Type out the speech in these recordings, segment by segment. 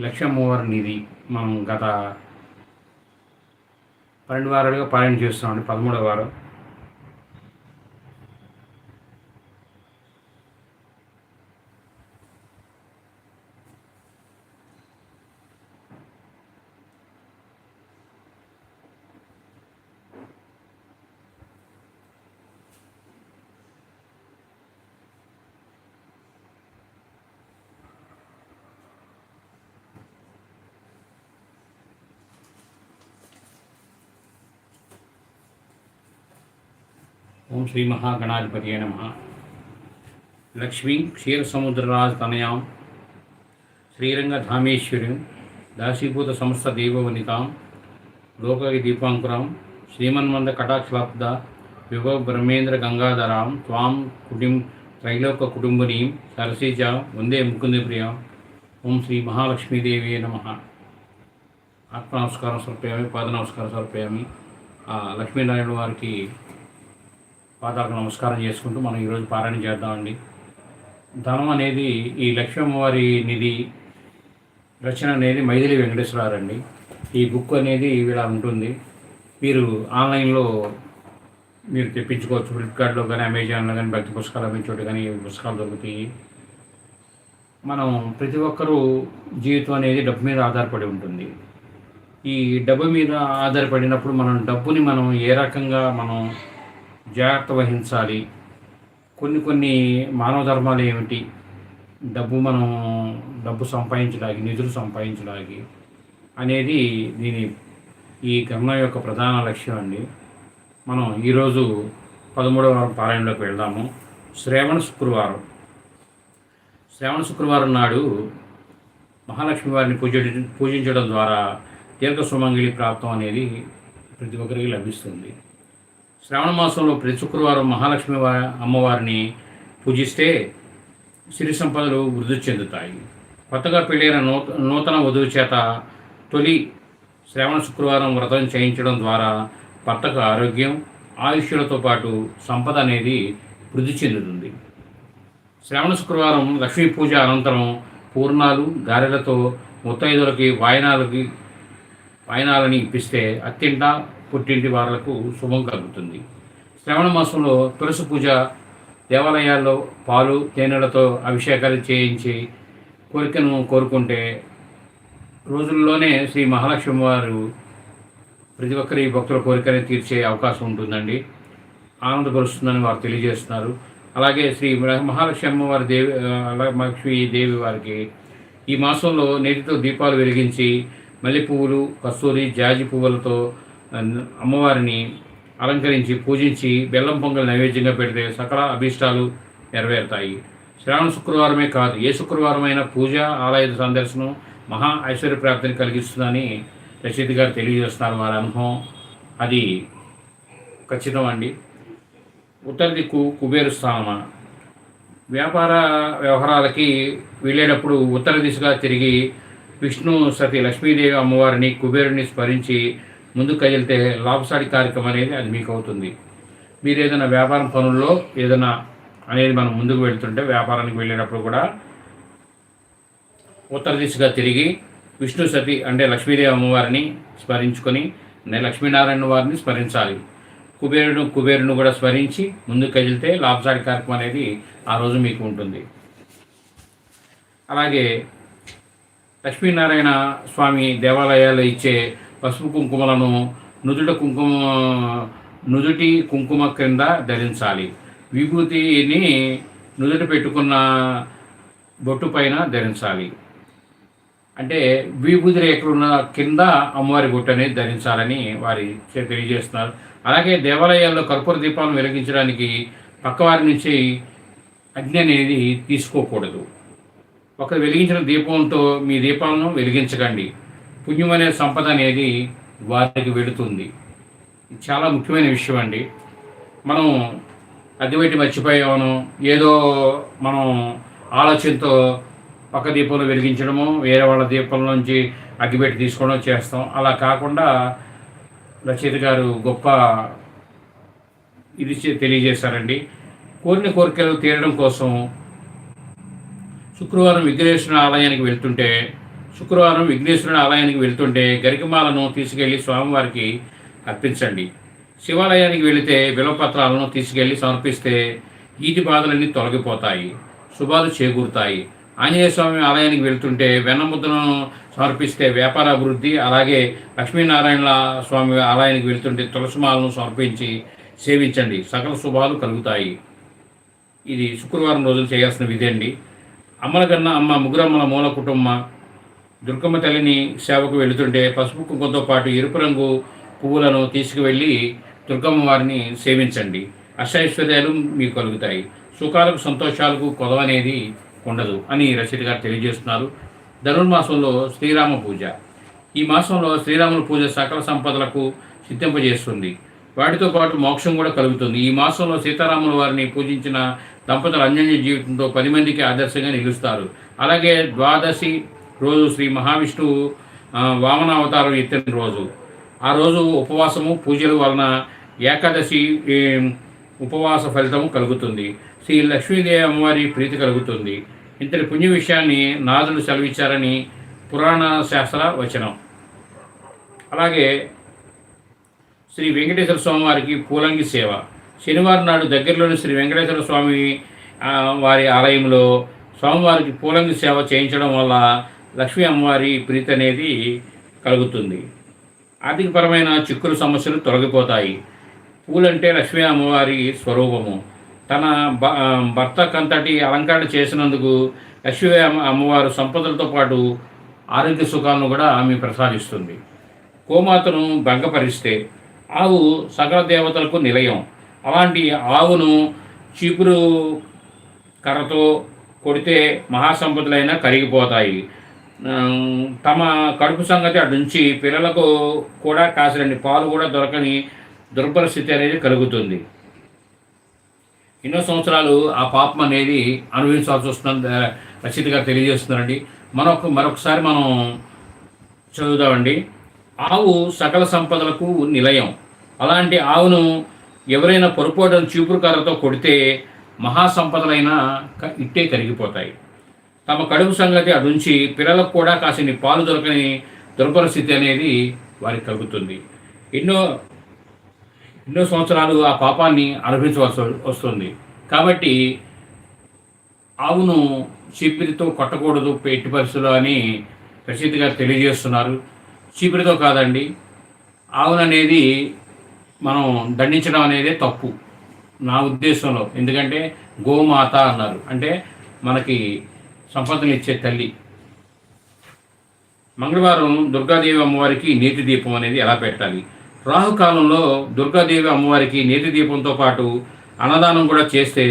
లక్ష్మమ్మవారి నిధి మనం గత పన్నెండు వారాలుగా పాలన చేస్తున్నామండి. పదమూడవ వారం. శ్రీ మహాగణాధిపతి నమ. లక్ష్మీ క్షీరసముద్రరాజ తనయాం శ్రీరంగధామేశ్వరి దాసీభూత సంస్థ దేవవనితాం లోక దీపాంకురాం శ్రీమన్మంద కటాక్షలబ్ద విభవ బ్రహ్మేంద్ర గంగాధరాం త్వాం కుటుంబ త్రైలోక కుటుంబనీం సరసీజ వందే ముకుంది ప్రియాం ఓం శ్రీ మహాలక్ష్మీదేవి నమ. ఆత్మ నమస్కారం సమర్పయామి పాద నమస్కారం సమర్పయామి లక్ష్మీనారాయణ వారికి పాదాలకు నమస్కారం చేసుకుంటూ మనం ఈరోజు పారాయణ చేద్దామండి. ధనం అనేది ఈ లక్ష్మమ్మవారి నిధి రచన అనేది మైథిలి వెంకటేశ్వరరావు అండి ఈ బుక్ అనేది ఇలా ఉంటుంది. మీరు ఆన్లైన్లో మీరు తెప్పించుకోవచ్చు. ఫ్లిప్కార్ట్లో కానీ అమెజాన్లో కానీ భక్తి పుస్తకాలు అమ్మించోటి చోట కానీ ఈ పుస్తకాలు దొరుకుతాయి. మనం ప్రతి ఒక్కరూ జీవితం అనేది డబ్బు మీద ఆధారపడి ఉంటుంది. ఈ డబ్బు మీద ఆధారపడినప్పుడు మనం డబ్బుని మనం ఏ రకంగా మనం జాగ్రత్త వహించాలి. కొన్ని కొన్ని మానవ ధర్మాలు ఏమిటి? డబ్బు మనం డబ్బు సంపాదించడానికి నిధులు సంపాదించడానికి అనేది దీని ఈ గ్రంథం యొక్క ప్రధాన లక్ష్యం అండి. మనం ఈరోజు పదమూడవ వారం పారాయణలోకి వెళ్దాము. శ్రావణ శుక్రవారం. శ్రావణ శుక్రవారం నాడు మహాలక్ష్మి వారిని పూజ పూజించడం ద్వారా దీర్ఘ సుమంగిలి ప్రాప్తం అనేది ప్రతి ఒక్కరికి లభిస్తుంది. శ్రావణ మాసంలో ప్రతి శుక్రవారం మహాలక్ష్మి అమ్మవారిని పూజిస్తే సిరి సంపదలు వృద్ధి చెందుతాయి. కొత్తగా పెళ్ళైన నూత నూతన వధువు చేత తొలి శ్రావణ శుక్రవారం వ్రతం చేయించడం ద్వారా భర్తకు ఆరోగ్యం ఆయుష్యులతో పాటు సంపద అనేది వృద్ధి చెందుతుంది. శ్రావణ శుక్రవారం లక్ష్మీ పూజ అనంతరం పూర్ణాలు గారెలతో ముత్తైదులకి వాయనాలకి వాయనాలని ఇప్పిస్తే అత్యంత పుట్టింటి వారులకు శుభం కలుగుతుంది. శ్రావణ మాసంలో తులసి పూజ దేవాలయాల్లో పాలు తేనెలతో అభిషేకాలు చేయించి కోరికను కోరుకుంటే రోజుల్లోనే శ్రీ మహాలక్ష్మి వారు ప్రతి ఒక్కరి భక్తుల కోరికని తీర్చే అవకాశం ఉంటుందండి. ఆనందపరుస్తుందని వారు తెలియజేస్తున్నారు. అలాగే శ్రీ మహాలక్ష్మి అమ్మవారి దేవి ఆ, లక్ష్మీ దేవి వారికి ఈ మాసంలో నేటితో దీపాలు వెలిగించి మల్లె పువ్వులు కస్తూరి జాజి పువ్వులతో అమ్మవారిని అలంకరించి పూజించి బెల్లం పొంగల్ నైవేద్యంగా పెడితే సకల అభీష్టాలు నెరవేరుతాయి. శ్రావణ శుక్రవారమే కాదు ఏ శుక్రవారమైనా పూజ ఆలయ సందర్శనం మహా ఐశ్వర్య ప్రాప్తిని కలిగిస్తుందని రషీద్ గారు తెలియజేస్తున్నారు. వారి అనుభవం అది ఖచ్చితం అండి. ఉత్తర దిక్కు కుబేరు స్థానమా వ్యాపార వ్యవహారాలకి వెళ్ళేటప్పుడు ఉత్తర దిశగా తిరిగి విష్ణు సతి లక్ష్మీదేవి అమ్మవారిని కుబేరుని స్మరించి ముందుకు వెళ్తే లాభసాటి కార్యక్రమం అనేది అది మీకు అవుతుంది మీరు ఏదైనా వ్యాపారం పనుల్లో ఏదైనా అనేది మనం ముందుకు వెళ్తుంటే వ్యాపారానికి వెళ్ళేటప్పుడు కూడా ఉత్తర దిశగా తిరిగి విష్ణు సతి అంటే లక్ష్మీదేవి అమ్మవారిని స్మరించుకొని లక్ష్మీనారాయణ వారిని స్మరించాలి. కుబేరుడు కుబేరుని కూడా స్మరించి ముందుకు కదిలితే లాభసాటి కార్యక్రమం అనేది ఆ రోజు మీకు ఉంటుంది. అలాగే లక్ష్మీనారాయణ స్వామి దేవాలయాల్లో ఇచ్చే పసుపు కుంకుమలను నుదుట కుంకుమ నుదుటి కుంకుమ క్రింద ధరించాలి. విభూతిని నుదుట పెట్టుకున్న బొట్టు పైన ధరించాలి. అంటే విభూతి రేఖలున్న కింద అమ్మవారి బొట్టు అనేది ధరించాలని వారి చే- తెలియజేస్తున్నారు. అలాగే దేవాలయాల్లో కర్పూర దీపాలను వెలిగించడానికి పక్కవారి నుంచి అగ్ని అనేది తీసుకోకూడదు. ఒక వెలిగించిన దీపంతో మీ దీపాలను వెలిగించకండి. పుణ్యం అనే సంపద అనేది వారికి వెళుతుంది. చాలా ముఖ్యమైన విషయం అండి. మనం అద్దెపెట్టి మర్చిపోయామను ఏదో మనం ఆలోచనతో పక్క దీపంలో వెలిగించడము వేరే వాళ్ళ దీపం నుంచి అగ్గిపెట్టి తీసుకోవడం చేస్తాం. అలా కాకుండా రచయిత గారు గొప్ప ఇది చే- తెలియజేశారండి. కోరిన కోరికలు తీరడం కోసం శుక్రవారం విఘ్నేశ్వర ఆలయానికి వెళ్తుంటే శుక్రవారం విఘ్నేశ్వరుని ఆలయానికి వెళ్తుంటే గరికమాలను తీసుకెళ్ళి స్వామివారికి అర్పించండి. శివాలయానికి వెళితే బిలవపత్రాలను తీసుకెళ్ళి సమర్పిస్తే ఈటి బాధలన్నీ తొలగిపోతాయి శుభాలు చేకూరుతాయి. ఆంజనేయ స్వామి ఆలయానికి వెళ్తుంటే వెన్నముద్దను సమర్పిస్తే వ్యాపార అభివృద్ధి అలాగే లక్ష్మీనారాయణ స్వామి ఆలయానికి వెళ్తుంటే తులసిమాలను సమర్పించి సేవించండి. సకల శుభాలు కలుగుతాయి. ఇది శుక్రవారం రోజులు చేయాల్సిన విధి అండి. అమ్మల కన్నా అమ్మ ముగ్గురమ్మల మూల కుటుంబ దుర్గమ్మ తల్లిని సేవకు వెళుతుంటే పసుపు కుంకుమతో పాటు ఎరుపు రంగు పువ్వులను తీసుకువెళ్ళి దుర్గమ్మ వారిని సేవించండి. అష్టైశ్వర్యాలు మీకు కలుగుతాయి. సుఖాలకు సంతోషాలకు కొదవనేది ఉండదు అని రచయిత గారు తెలియజేస్తున్నారు. ధనుర్మాసంలో శ్రీరామ పూజ. ఈ మాసంలో శ్రీరాముల పూజ సకల సంపదలకు సిద్ధింపజేస్తుంది. వాటితో పాటు మోక్షం కూడా కలుగుతుంది. ఈ మాసంలో సీతారాముల వారిని పూజించిన దంపతులు అన్యోన్య జీవితంతో పది మందికి ఆదర్శంగా నిలుస్తారు. అలాగే ద్వాదశి రోజు శ్రీ మహావిష్ణువు వామనావతారం వామన అవతారం ఎత్తిన రోజు. ఆ రోజు ఉపవాసము పూజల వలన ఏకాదశి ఉపవాస ఫలితము కలుగుతుంది. శ్రీ లక్ష్మీదేవి అమ్మవారి ప్రీతి కలుగుతుంది. ఇంతటి పుణ్య విషయాన్ని నాదులు సెలవిచ్చారని పురాణ శాస్త్ర వచనం. అలాగే శ్రీ వెంకటేశ్వర స్వామి వారికి పూలంగి సేవ. శనివారం నాడు దగ్గరలోని శ్రీ వెంకటేశ్వర స్వామి వారి ఆలయంలో స్వామివారికి పూలంగి సేవ చేయించడం వల్ల లక్ష్మీ అమ్మవారి ప్రీతి అనేది కలుగుతుంది. ఆర్థికపరమైన చిక్కులు సమస్యలు తొలగిపోతాయి. పూలంటే లక్ష్మీ అమ్మవారి స్వరూపము. తన భ- భర్త కంతటి అలంకరణ చేసినందుకు లక్ష్మీ అమ్మ- అమ్మవారు సంపదలతో పాటు ఆరోగ్య సుఖాలను కూడా ఆమె ప్రసాదిస్తుంది. గోమాతను భంగపరిస్తే ఆవు సకల దేవతలకు నిలయం. అలాంటి ఆవును చీపురు కర్రతో కొడితే మహాసంపదలైనా కరిగిపోతాయి. తమ కడుపు సంగతి అటుంచి పిల్లలకు కూడా కాసినన్ని పాలు కూడా దొరకని దుర్పరిస్థితి అనేది కలుగుతుంది. ఎన్నో సంవత్సరాలు ఆ పాపం అనేది అనుభవించాల్సి వస్తుంది రచిత తెలియజేస్తున్నారండి. మనొక మరొకసారి మనం చదువుదామండి. ఆవు సకల సంపదలకు నిలయం. అలాంటి ఆవును ఎవరైనా పొరపాటున చీపురు కర్రతో కొడితే మహాసంపదలైన ఇట్టే కరిగిపోతాయి తమ కడుపు సంగతి అదుంచి పిల్లలకు కూడా కాసిని పాలు దొరకని దుర్పరిస్థితి అనేది వారికి కలుగుతుంది. ఎన్నో ఎన్నో సంవత్సరాలు ఆ పాపాన్ని అనుభవించవలసి వస్తుంది. కాబట్టి ఆవును చీపిరితో కొట్టకూడదు ఎట్టి పరిస్థితులు అని రచయిత గారు తెలియజేస్తున్నారు. చీపిరితో కాదండి ఆవును అనేది మనం దండించడం అనేది తప్పు. నా ఉద్దేశంలో. ఎందుకంటే గోమాత అన్నారు. అంటే మనకి సంపదలు ఇచ్చే తల్లి. మంగళవారం దుర్గాదేవి అమ్మవారికి నేతి దీపం అనేది ఎలా పెట్టాలి? రాహుకాలంలో దుర్గాదేవి అమ్మవారికి నేతి దీపంతో పాటు అన్నదానం కూడా చేస్తే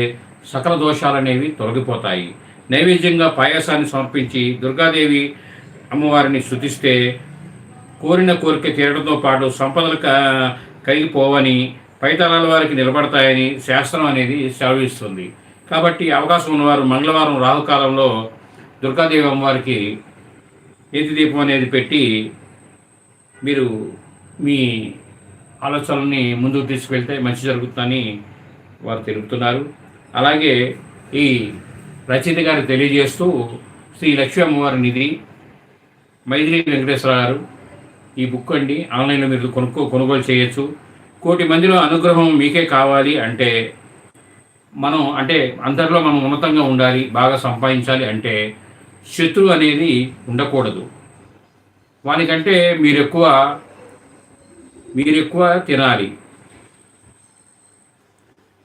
సకల దోషాలు అనేవి తొలగిపోతాయి. నైవేద్యంగా పాయసాన్ని సమర్పించి దుర్గాదేవి అమ్మవారిని శుతిస్తే కోరిన కోరిక తీరడంతో పాటు సంపదలు కలిగిపోవని పైతరాల వారికి నిలబడతాయని శాస్త్రం అనేది సెలవిస్తుంది. కాబట్టి అవకాశం ఉన్నవారు మంగళవారం రాహుకాలంలో దుర్గాదేవి అమ్మవారికి నేతి దీపం అనేది పెట్టి మీరు మీ ఆలోచనల్ని ముందుకు తీసుకెళ్తే మంచి జరుగుతుందని వారు తెలుపుతున్నారు. అలాగే ఈ రచయిత గారు తెలియజేస్తూ శ్రీ లక్ష్మీ అమ్మవారి నిధి మైథిలి వెంకటేశ్వర గారు ఈ బుక్ అండి. ఆన్లైన్లో మీరు కొనుక్కో కొనుగోలు చేయొచ్చు. కోటి మందిలో అనుగ్రహం మీకే కావాలి అంటే మనం అంటే అందరిలో మనం ఉన్నతంగా ఉండాలి బాగా సంపాదించాలి అంటే శత్రువు అనేది ఉండకూడదు. వానికంటే మీరు ఎక్కువ మీరు ఎక్కువ తినాలి.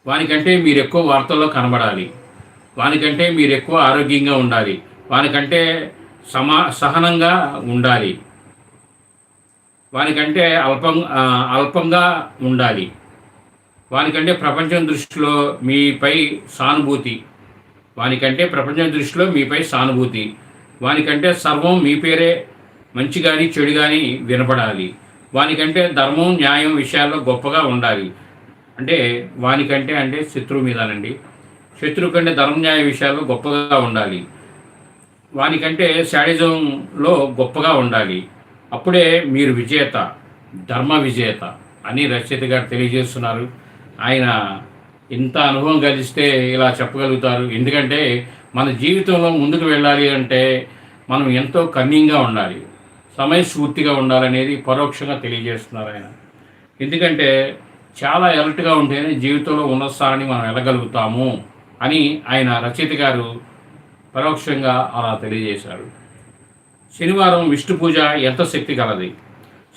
వానికంటే మీరు ఎక్కువ వార్తల్లో కనబడాలి. వానికంటే మీరు ఎక్కువ ఆరోగ్యంగా ఉండాలి. వానికంటే సమా సహనంగా ఉండాలి. వానికంటే అల్పం అల్పంగా ఉండాలి. వానికంటే ప్రపంచం దృష్టిలో మీపై సానుభూతి. వానికంటే ప్రపంచం దృష్టిలో మీపై సానుభూతి. వానికంటే సర్వం మీ పేరే మంచి కానీ చెడు కానీ వినపడాలి. వానికంటే ధర్మం న్యాయం విషయాల్లో గొప్పగా ఉండాలి. అంటే వానికంటే అంటే శత్రువు మీదనండి. శత్రువు కంటే ధర్మ న్యాయ విషయాల్లో గొప్పగా ఉండాలి. వానికంటే శాడిజంలో గొప్పగా ఉండాలి. అప్పుడే మీరు విజేత ధర్మ విజేత అని రచయిత గారు తెలియజేస్తున్నారు. ఆయన ఇంత అనుభవం కలిస్తే ఇలా చెప్పగలుగుతారు. ఎందుకంటే మన జీవితంలో ముందుకు వెళ్ళాలి అంటే మనం ఎంతో కన్నింగ్గా ఉండాలి. సమయస్ఫూర్తిగా ఉండాలనేది పరోక్షంగా తెలియజేస్తున్నారు ఆయన. ఎందుకంటే చాలా ఎలర్ట్గా ఉంటేనే జీవితంలో ఉన్న స్థానాన్ని మనం వెళ్ళగలుగుతాము అని ఆయన రచయిత గారు పరోక్షంగా అలా తెలియజేశారు. శనివారం విష్ణు పూజ ఎంత శక్తి కలది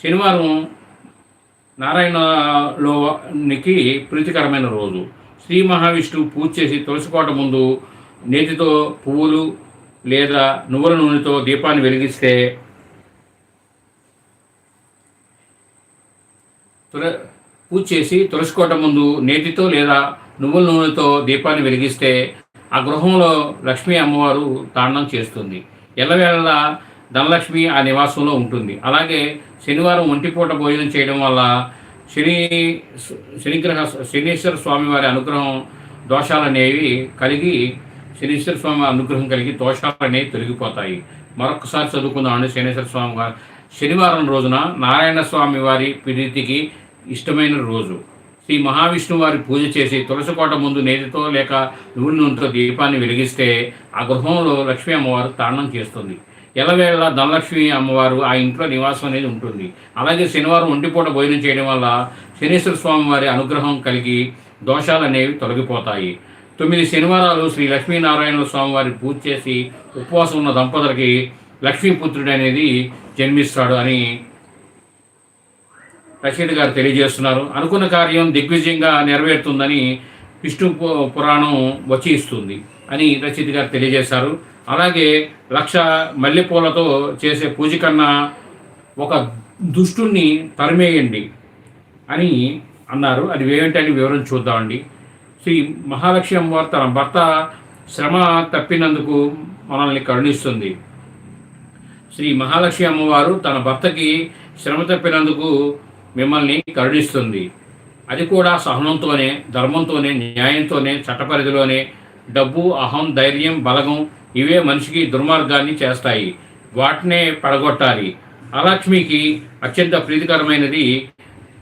శనివారం నారాయణలోనికి ప్రీతికరమైన రోజు. శ్రీ మహావిష్ణువు పూజ చేసి తులసికోట ముందు నేతితో పువ్వులు లేదా నువ్వుల నూనెతో దీపాన్ని వెలిగిస్తే తుల పూజ చేసి తులసికోట ముందు నేతితో లేదా నువ్వుల నూనెతో దీపాన్ని వెలిగిస్తే ఆ గృహంలో లక్ష్మీ అమ్మవారు తాండం చేస్తుంది. ఎల్లవేళలా ధనలక్ష్మి ఆ నివాసంలో ఉంటుంది. అలాగే శనివారం ఒంటిపూట భోజనం చేయడం వల్ల శని శనిగ్రహ శనీశ్వర స్వామి వారి అనుగ్రహం దోషాలు అనేవి కలిగి శనీశ్వర స్వామి అనుగ్రహం కలిగి దోషాలు అనేవి తొలగిపోతాయి. మరొకసారి చదువుకుందామండి. శనీశ్వర స్వామి వారు శనివారం రోజున నారాయణ స్వామి వారి ప్రీతికి ఇష్టమైన రోజు. శ్రీ మహావిష్ణువు వారి పూజ చేసి తులసికోట ముందు నేతితో లేక నూనె నూనెతో దీపాన్ని వెలిగిస్తే ఆ గృహంలో లక్ష్మీ అమ్మవారు తాండం చేస్తుంది. ఎలవేళ ధనలక్ష్మి అమ్మవారు ఆ ఇంట్లో నివాసం అనేది ఉంటుంది. అలాగే శనివారం ఒంటిపూట భోజనం చేయడం వల్ల శనీశ్వర స్వామి వారి అనుగ్రహం కలిగి దోషాలు అనేవి తొలగిపోతాయి. తొమ్మిది శనివారాలు శ్రీ లక్ష్మీనారాయణ స్వామి వారి పూజ చేసి ఉపవాసం ఉన్న దంపతులకి లక్ష్మీపుత్రుడు అనేది జన్మిస్తాడు అని రచయిత గారు తెలియజేస్తున్నారు. అనుకున్న కార్యం దిగ్విజయంగా నెరవేరుతుందని విష్ణు పు- పురాణం వచ్చి ఇస్తుంది అని రచయిత గారు తెలియజేశారు. అలాగే లక్ష మల్లెపూలతో చేసే పూజ కన్నా ఒక దుష్టుణ్ణి తరిమేయండి అని అన్నారు. అది ఏమిటని వివరం చూద్దామండి. శ్రీ మహాలక్ష్మి అమ్మవారు తన భర్త శ్రమ తప్పినందుకు మనల్ని కరుణిస్తుంది. శ్రీ మహాలక్ష్మి అమ్మవారు తన భర్తకి శ్రమ తప్పినందుకు మిమ్మల్ని కరుణిస్తుంది. అది కూడా సహనంతోనే ధర్మంతోనే న్యాయంతోనే చట్టపరిధిలోనే డబ్బు అహం ధైర్యం బలగం ఇవే మనిషికి దుర్మార్గాన్ని చేస్తాయి. వాటినే పడగొట్టాలి. అలక్ష్మికి అత్యంత ప్రీతికరమైనది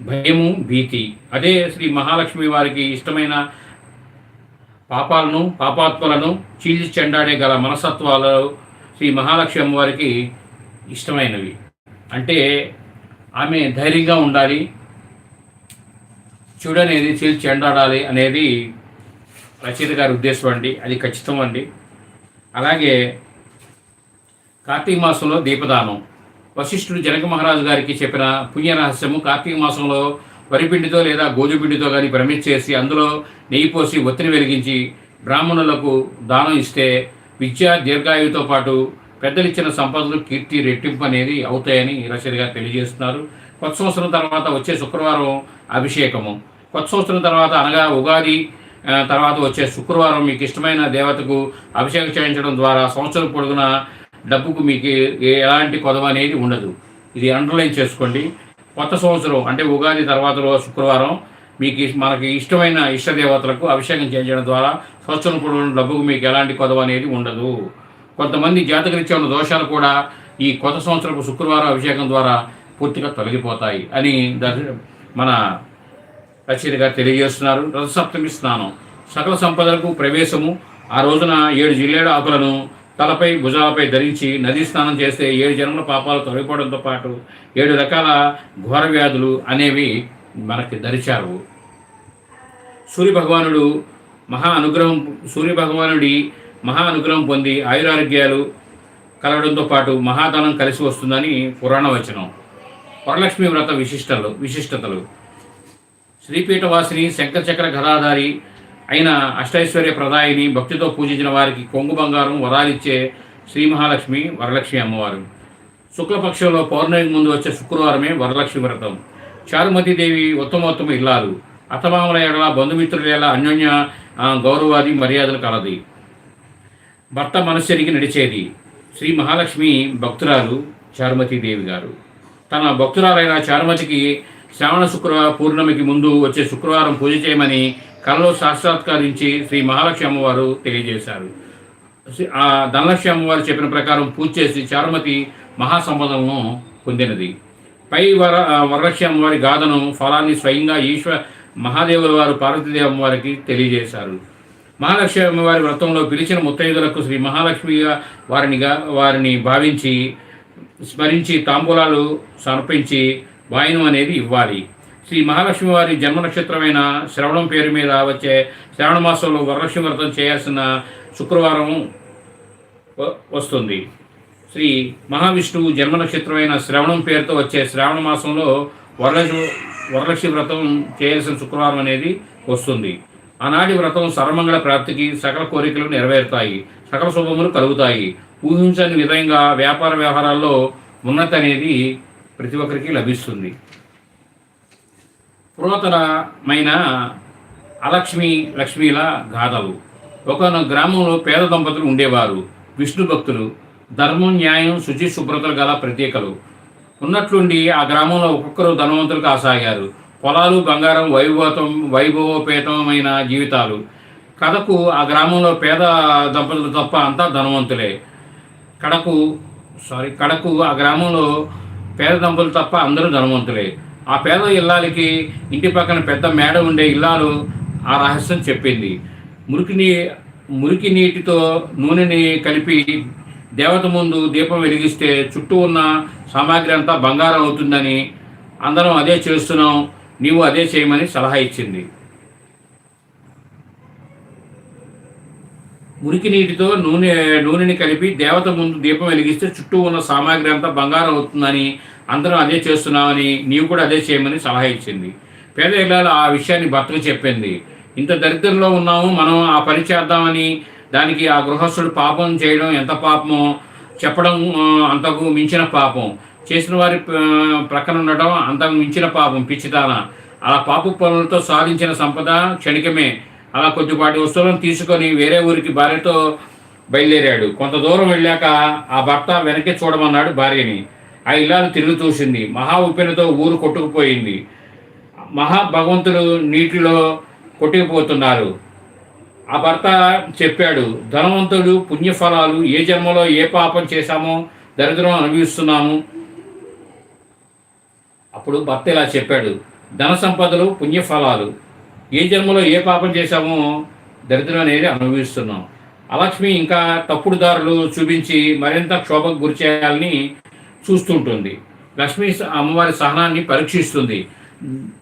భయము భీతి. అదే శ్రీ మహాలక్ష్మి వారికి ఇష్టమైన పాపాలను పాపాత్మలను చీల్చి చెండాడే గల మనసత్వాలు శ్రీ మహాలక్ష్మి అమ్మవారికి ఇష్టమైనవి. అంటే ఆమె ధైర్యంగా ఉండాలి చెడు అనేది చీల్చి చెండాడాలి అనేది రచయిత గారి ఉద్దేశం అండి అది ఖచ్చితం అండి. అలాగే కార్తీక మాసంలో దీపదానం. వశిష్ఠుడు జనక మహారాజు గారికి చెప్పిన పుణ్య రహస్యము కార్తీక మాసంలో వరిపిండితో లేదా గోధుపిండితో కానీ ప్రమిట్ చేసి అందులో నెయ్యి పోసి ఒత్తిడి వెలిగించి బ్రాహ్మణులకు దానం ఇస్తే విద్య దీర్ఘాయువుతో పాటు పెద్దలు ఇచ్చిన సంపదలు కీర్తి రెట్టింపు అనేది అవుతాయని రచయిత గారు తెలియజేస్తున్నారు. కొత్త సంవత్సరం తర్వాత వచ్చే శుక్రవారం అభిషేకము. కొత్త సంవత్సరం తర్వాత అనగా ఉగాది తర్వాత వచ్చే శుక్రవారం మీకు ఇష్టమైన దేవతకు అభిషేకం చేయించడం ద్వారా సంవత్సరం పొడుగున డబ్బుకు మీకు ఎలాంటి కొదవ అనేది ఉండదు. ఇది అండర్లైన్ చేసుకోండి. కొత్త సంవత్సరం అంటే ఉగాది తర్వాత రోజు శుక్రవారం మీకు మనకి ఇష్టమైన ఇష్ట దేవతలకు అభిషేకం చేయించడం ద్వారా సంవత్సరం పొడుగున డబ్బుకు మీకు ఎలాంటి కొదవ అనేది ఉండదు. కొంతమంది జాతకరీత్యా ఉన్న దోషాలు కూడా ఈ కొత్త సంవత్సరపు శుక్రవారం అభిషేకం ద్వారా పూర్తిగా తొలగిపోతాయి అని దర్శ- మన రచయితగా తెలియజేస్తున్నారు. రథసప్తమి స్నానం. సకల సంపదలకు ప్రవేశము. ఆ రోజున ఏడు జిల్లేడు ఆకులను తలపై భుజాలపై ధరించి నదీ స్నానం చేస్తే ఏడు జన్మల పాపాలు తొలగిపోవడంతో పాటు ఏడు రకాల ఘోర వ్యాధులు అనేవి మనకి ధరిచారు సూర్య భగవానుడు మహా అనుగ్రహం సూర్య భగవానుడి మహా అనుగ్రహం పొంది ఆయురారోగ్యాలు కలవడంతో పాటు మహాధనం కలిసి వస్తుందని పురాణ వచనం వరలక్ష్మి వ్రత విశిష్టలు విశిష్టతలు. శ్రీపీఠవాసిని శంకరచక్ర గదాధారి అయిన అష్టైశ్వర్య ప్రదాయిని భక్తితో పూజించిన వారికి కొంగు బంగారం వరాలిచ్చే శ్రీ మహాలక్ష్మి వరలక్ష్మి అమ్మవారు. శుక్లపక్షంలో పౌర్ణమికి ముందు వచ్చే శుక్రవారమే వరలక్ష్మి వ్రతం. చారుమతీదేవి ఉత్తమోత్తమ ఇల్లాలు. అత్తమామల ఎడల బంధుమిత్రుల ఎడల అన్యోన్య గౌరవాది మర్యాదలు కలది. భర్త మనశ్శరికి నడిచేది శ్రీ మహాలక్ష్మి భక్తురాలు చారుమతీదేవి గారు. తన భక్తురాలైన చారుమతికి శ్రావణ శుక్రవారం పూర్ణమికి ముందు వచ్చే శుక్రవారం పూజ చేయమని కలలో సాక్షాత్కరించి శ్రీ మహాలక్ష్మి అమ్మవారు తెలియజేశారు. ఆ ధనలక్ష్మి అమ్మవారు చెప్పిన ప్రకారం పూజ చేసి చారుమతి మహాసంపదలను పొందినది. పై వర వరలక్ష్మి అమ్మవారి గాథను ఫలాన్ని స్వయంగా ఈశ్వర మహాదేవుల వారు పార్వతీదేవి అమ్మవారికి తెలియజేశారు. మహాలక్ష్మి అమ్మవారి వ్రతంలో పిలిచిన ముత్తైదులకు శ్రీ మహాలక్ష్మిగా వారినిగా వారిని భావించి స్మరించి తాంబూలాలు సమర్పించి వాయినం అనేది ఇవ్వాలి. శ్రీ మహాలక్ష్మి వారి జన్మ నక్షత్రమైన శ్రవణం పేరు మీద వచ్చే శ్రావణ మాసంలో వరలక్ష్మి వ్రతం చేయాల్సిన శుక్రవారం వస్తుంది. శ్రీ మహావిష్ణువు జన్మ నక్షత్రమైన శ్రవణం పేరుతో వచ్చే శ్రావణ మాసంలో వరలక్ష్మి వరలక్ష్మి వ్రతం చేయాల్సిన శుక్రవారం అనేది వస్తుంది. ఆనాటి వ్రతం సర్వమంగళ ప్రాప్తికి సకల కోరికలు నెరవేరుతాయి. సకల శుభములు కలుగుతాయి. ఊహించని విధంగా వ్యాపార వ్యవహారాల్లో ఉన్నత అనేది ప్రతి ఒక్కరికి లభిస్తుంది. పురాతనమైన అలక్ష్మి లక్ష్మీల గాథలు. ఒకనొక గ్రామంలో పేద దంపతులు ఉండేవారు. విష్ణు భక్తులు. ధర్మం న్యాయం శుచి శుభ్రతలు గల ప్రత్యేకలు. ఉన్నట్లుండి ఆ గ్రామంలో ఒక్కొక్కరు ధనవంతులు కాసాగారు. పొలాలు బంగారం వైభవతం వైభవోపేతమైన జీవితాలు. కథకు ఆ గ్రామంలో పేద దంపతులు తప్ప అంతా ధనవంతులే. కడకు సారీ కడకు ఆ గ్రామంలో పేద దంపులు తప్ప అందరూ ధనవంతులే. ఆ పేద ఇల్లాలకి ఇంటి పక్కన పెద్ద మేడ ఉండే ఇల్లాలు ఆ రహస్యం చెప్పింది. మురికి నీ మురికి నీటితో నూనెని కలిపి దేవత ముందు దీపం వెలిగిస్తే చుట్టూ ఉన్న సామాగ్రి అంతా బంగారం అవుతుందని అందరం అదే చేస్తున్నాం నీవు అదే చేయమని సలహా ఇచ్చింది. మురికి నీటితో నూనె నూనెని కలిపి దేవత ముందు దీపం వెలిగిస్తే చుట్టూ ఉన్న సామాగ్రి అంతా బంగారం అవుతుందని అందరం అదే చేస్తున్నామని నీవు కూడా అదే చేయమని సలహా ఇచ్చింది. పేద ఇళ్ళాలు ఆ విషయాన్ని భర్తకు చెప్పింది. ఇంత దరిద్రంలో ఉన్నాము మనం ఆ పని చేద్దామని దానికి ఆ గృహస్థుడు పాపం చేయడం ఎంత పాపమో చెప్పడం అంతకు మించిన పాపం. చేసిన వారి ప్రక్కన ఉండటం అంతకు మించిన పాపం పిచ్చితాన అలా పాపు పనులతో సాధించిన సంపద క్షణికమే. అలా కొద్దిపాటి వస్తువులను తీసుకొని వేరే ఊరికి భార్యతో బయలుదేరాడు. కొంత దూరం వెళ్ళాక ఆ భర్త వెనక్కి చూడమన్నాడు భార్యని. ఆ ఇల్లాలు తిరిగి చూసింది మహా ఉప్పెనతో ఊరు కొట్టుకుపోయింది. మహా భగవంతుడు నీటిలో కొట్టుకుపోతున్నారు. ఆ భర్త చెప్పాడు ధనవంతుడు పుణ్యఫలాలు ఏ జన్మలో ఏ పాపం చేశామో దరిద్రం అనుభవిస్తున్నాము. అప్పుడు భర్త ఇలా చెప్పాడు ధన సంపదలు పుణ్యఫలాలు ఏ జన్మలో ఏ పాపం చేశామో దరిద్రం అనేది అనుభవిస్తున్నాం. అలక్ష్మి ఇంకా తప్పుడు దారులు చూపించి మరింత క్షోభకు గురి చేయాలని చూస్తుంటుంది. లక్ష్మి అమ్మవారి సహనాన్ని పరీక్షిస్తుంది.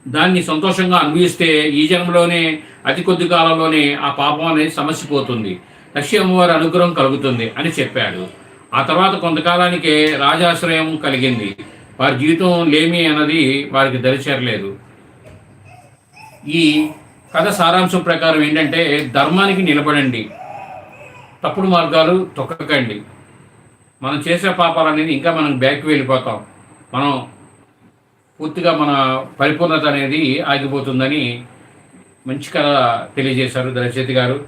దాన్ని సంతోషంగా అనుభవిస్తే ఈ జన్మలోనే అతి కొద్ది కాలంలోనే ఆ పాపం అనేది సమసిపోతుంది. లక్ష్మి అమ్మవారి అనుగ్రహం కలుగుతుంది అని చెప్పాడు. ఆ తర్వాత కొంతకాలానికే రాజాశ్రయం కలిగింది. వారి జీవితం లేమి అన్నది వారికి దరిచేరలేదు. ఈ కథ సారాంశం ప్రకారం ఏంటంటే ధర్మానికి నిలబడండి. తప్పుడు మార్గాలు తొక్కకండి. మనం చేసే పాపాలు అనేది ఇంకా మనం బ్యాక్ వెళ్ళిపోతాం. మనం పూర్తిగా మన పరిపూర్ణత అనేది ఆగిపోతుందని మంచి కథ తెలియజేశారు దళచేతి గారు.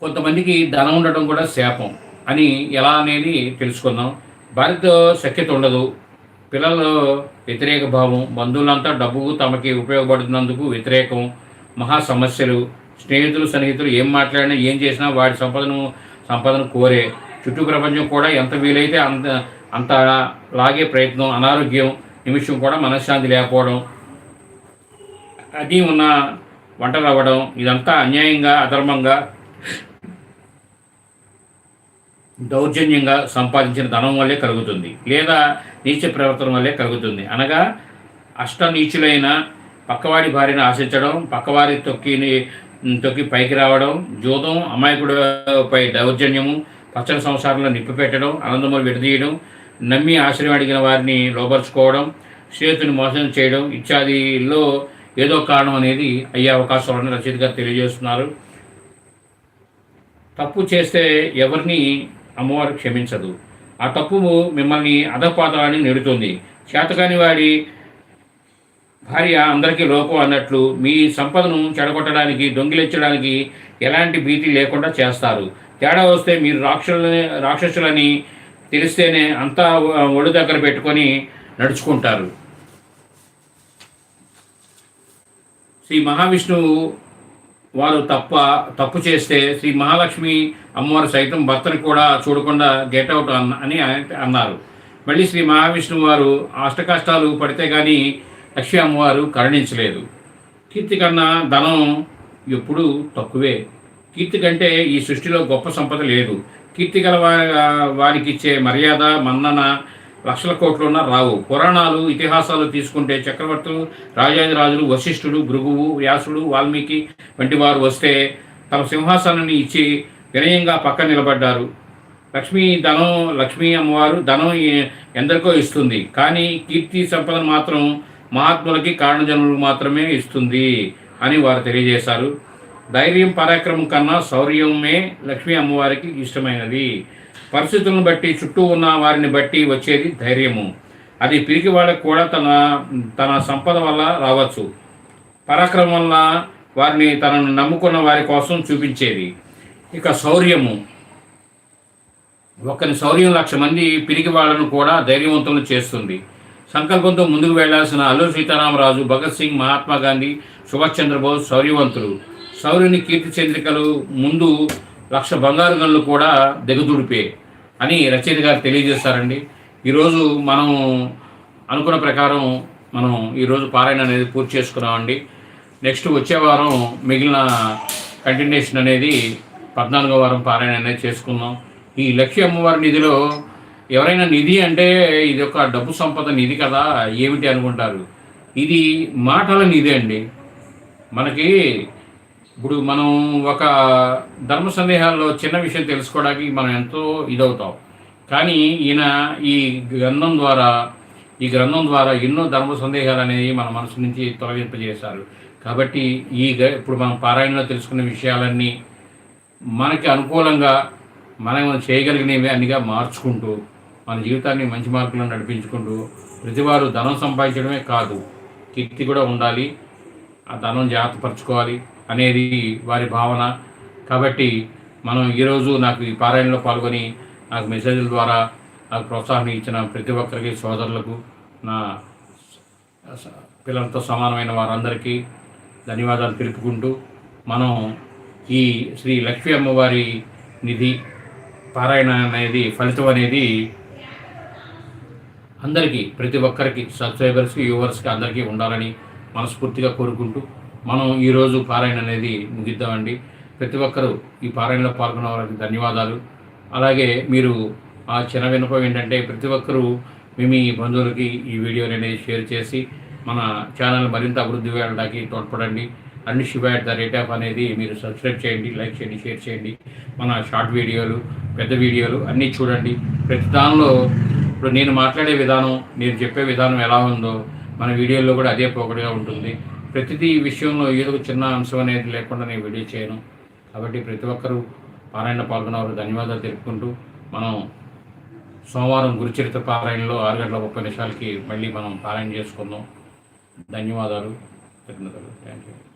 కొంతమందికి ధనం ఉండటం కూడా శాపం అని ఎలా అనేది తెలుసుకుందాం. భార్యతో సఖ్యత ఉండదు. పిల్లలు వ్యతిరేక భావం బంధువులంతా డబ్బు తమకి ఉపయోగపడుతున్నందుకు వ్యతిరేకం మహా సమస్యలు. స్నేహితులు సన్నిహితులు ఏం మాట్లాడినా ఏం చేసినా వాడి సంపదను సంపదను కోరే. చుట్టూ ప్రపంచం కూడా ఎంత వీలైతే అంత అంత లాగే ప్రయత్నం అనారోగ్యం నిమిషం కూడా మనశ్శాంతి లేకపోవడం అది ఉన్న వంటలు అవ్వడం ఇదంతా అన్యాయంగా అధర్మంగా దౌర్జన్యంగా సంపాదించిన ధనం వల్లే కలుగుతుంది లేదా నీచ ప్రవర్తన వల్లే కలుగుతుంది. అనగా అష్ట నీచులైన పక్కవాడి భార్యను ఆశించడం పక్కవారి తొక్కిని తొక్కి పైకి రావడం జూదం అమాయకుడిపై దౌర్జన్యము పచ్చల సంసారంలో నిప్పు పెట్టడం ఆనందములు విడదీయడం నమ్మి ఆశ్రయం అడిగిన వారిని లోపరుచుకోవడం స్నేహితుని మోసం చేయడం ఇత్యాదిలో ఏదో కారణం అనేది అయ్యే అవకాశాలను రచయితగా తెలియజేస్తున్నారు. తప్పు చేస్తే ఎవరిని అమ్మవారు క్షమించదు. ఆ తప్పు మిమ్మల్ని అధపాతాలని నెడుతుంది. చేతకాని వాడి భార్య అందరికీ లోపం అన్నట్లు మీ సంపదను చెడగొట్టడానికి దొంగిలించడానికి ఎలాంటి భీతి లేకుండా చేస్తారు. తేడా వస్తే మీరు రాక్షసులని రాక్షసులని తెలిస్తేనే అంతా ఒడి దగ్గర పెట్టుకొని నడుచుకుంటారు. శ్రీ మహావిష్ణువు వారు తప్ప తప్పు చేస్తే శ్రీ మహాలక్ష్మి అమ్మవారు సైతం భర్తను కూడా చూడకుండా గెట్ అవుట్ అన్న అని అన్నారు. మళ్ళీ శ్రీ మహావిష్ణువు వారు అష్టకష్టాలు పడితే కానీ లక్ష్మీ అమ్మవారు కరుణించలేదు. కీర్తి కన్నా ధనం ఎప్పుడూ తక్కువే. కీర్తి కంటే ఈ సృష్టిలో గొప్ప సంపద లేదు. కీర్తి గల వారి వారికి ఇచ్చే మర్యాద మన్నన లక్షల కోట్లున్న రావు. పురాణాలు ఇతిహాసాలు తీసుకుంటే చక్రవర్తులు రాజాదిరాజులు వశిష్ఠుడు భృగువు వ్యాసుడు వాల్మీకి వంటి వారు వస్తే తమ సింహాసనాన్ని ఇచ్చి వినయంగా పక్కన నిలబడ్డారు. లక్ష్మీ ధనం లక్ష్మీ అమ్మవారు ధనం ఎందరికో ఇస్తుంది. కానీ కీర్తి సంపదను మాత్రం మహాత్ములకి కారణజనులకు మాత్రమే ఇస్తుంది అని వారు తెలియజేశారు. ధైర్యం పరాక్రమం కన్నా శౌర్యమే లక్ష్మీ అమ్మవారికి ఇష్టమైనది. పరిస్థితులను బట్టి చుట్టూ ఉన్న వారిని బట్టి వచ్చేది ధైర్యము. అది పిరికి వాళ్ళకు కూడా తన తన సంపద వల్ల రావచ్చు. పరాక్రమం వల్ల వారిని తనను నమ్ముకున్న వారి కోసం చూపించేది. ఇక శౌర్యము. ఒకరి శౌర్యం లక్ష మంది పిరికి వాళ్ళను కూడా ధైర్యవంతులను చేస్తుంది. సంకల్పంతో ముందుకు వెళ్ళాల్సిన అల్లు సీతారామరాజు భగత్ సింగ్ మహాత్మా గాంధీ సుభాష్ చంద్రబోస్ శౌర్యవంతులు. శౌర్యుని కీర్తి చంద్రికలు ముందు లక్ష బంగారు గనులు కూడా దిగదుడిపే అని రచయిత గారు తెలియజేస్తారండి. ఈరోజు మనం అనుకున్న ప్రకారం మనం ఈరోజు పారాయణ అనేది పూర్తి చేసుకున్నామండి. నెక్స్ట్ వచ్చే వారం మిగిలిన కంటిన్యూషన్ అనేది పద్నాలుగో వారం పారాయణ అనేది చేసుకుందాం. ఈ లక్ష్మీ అమ్మవారి నిధిలో ఎవరైనా నిధి అంటే ఇది ఒక డబ్బు సంపద నిధి కదా ఏమిటి అనుకుంటారు? ఇది మాటల నిధి అండి. మనకి ఇప్పుడు మనం ఒక ధర్మ సందేహాల్లో చిన్న విషయం తెలుసుకోవడానికి మనం ఎంతో ఇదవుతాం. కానీ ఈయన ఈ గ్రంథం ద్వారా ఈ గ్రంథం ద్వారా ఎన్నో ధర్మ సందేహాలు అనేవి మన మనసు నుంచి తొలగింపజేశారు. కాబట్టి ఈ గ- ఇప్పుడు మనం పారాయణలో తెలుసుకున్న విషయాలన్నీ మనకి అనుకూలంగా మనం చేయగలిగినవి అన్నిగా మార్చుకుంటూ మన జీవితాన్ని మంచి మార్గంలో నడిపించుకుంటూ ప్రతివారు ధనం సంపాదించడమే కాదు కీర్తి కూడా ఉండాలి ఆ ధనం జాగ్రత్తపరచుకోవాలి అనేది వారి భావన. కాబట్టి మనం ఈరోజు నాకు ఈ పారాయణలో పాల్గొని నాకు మెసేజ్ల ద్వారా నాకు ప్రోత్సాహం ఇచ్చిన ప్రతి ఒక్కరికి సోదరులకు నా పిల్లలతో సమానమైన వారందరికీ ధన్యవాదాలు తెలుపుకుంటూ మనం ఈ శ్రీ లక్ష్మీ అమ్మవారి నిధి పారాయణ అనేది ఫలితం అనేది అందరికీ ప్రతి ఒక్కరికి సబ్స్క్రైబర్స్కి వ్యూవర్స్కి అందరికీ ఉండాలని మనస్ఫూర్తిగా కోరుకుంటూ మనం ఈరోజు పారాయణ అనేది ముగిద్దామండి. ప్రతి ఒక్కరూ ఈ పారాయణలో పాల్గొన్న వారికి ధన్యవాదాలు. అలాగే మీరు ఆ చిన్న వినపం ఏంటంటే ప్రతి ఒక్కరూ మీ మీ బంధువులకి ఈ వీడియోని అనేది షేర్ చేసి మన ఛానల్ మరింత అభివృద్ధి వేయడానికి తోడ్పడండి. అన్ని శివ అట్ ద రేట్ ఆఫ్ అనేది మీరు సబ్స్క్రైబ్ చేయండి లైక్ చేయండి షేర్ చేయండి. మన షార్ట్ వీడియోలు పెద్ద వీడియోలు అన్నీ చూడండి. ప్రతి దానిలో ఇప్పుడు నేను మాట్లాడే విధానం నేను చెప్పే విధానం ఎలా ఉందో మన వీడియోలో కూడా అదే పోకడగా ఉంటుంది. ప్రతిదీ ఈ విషయంలో ఏదో ఒక చిన్న అంశం అనేది లేకుండా నేను వీడియో చేయను. కాబట్టి ప్రతి ఒక్కరూ పారాయణ పాల్గొన్నవారు ధన్యవాదాలు తెలుపుకుంటూ మనం సోమవారం గురుచరిత్ర పారాయణలో ఆరు గంటల ముప్పై నిమిషాలకి మళ్ళీ మనం పారాయణ చేసుకుందాం. ధన్యవాదాలు. కృతజ్ఞతలు థ్యాంక్ యూ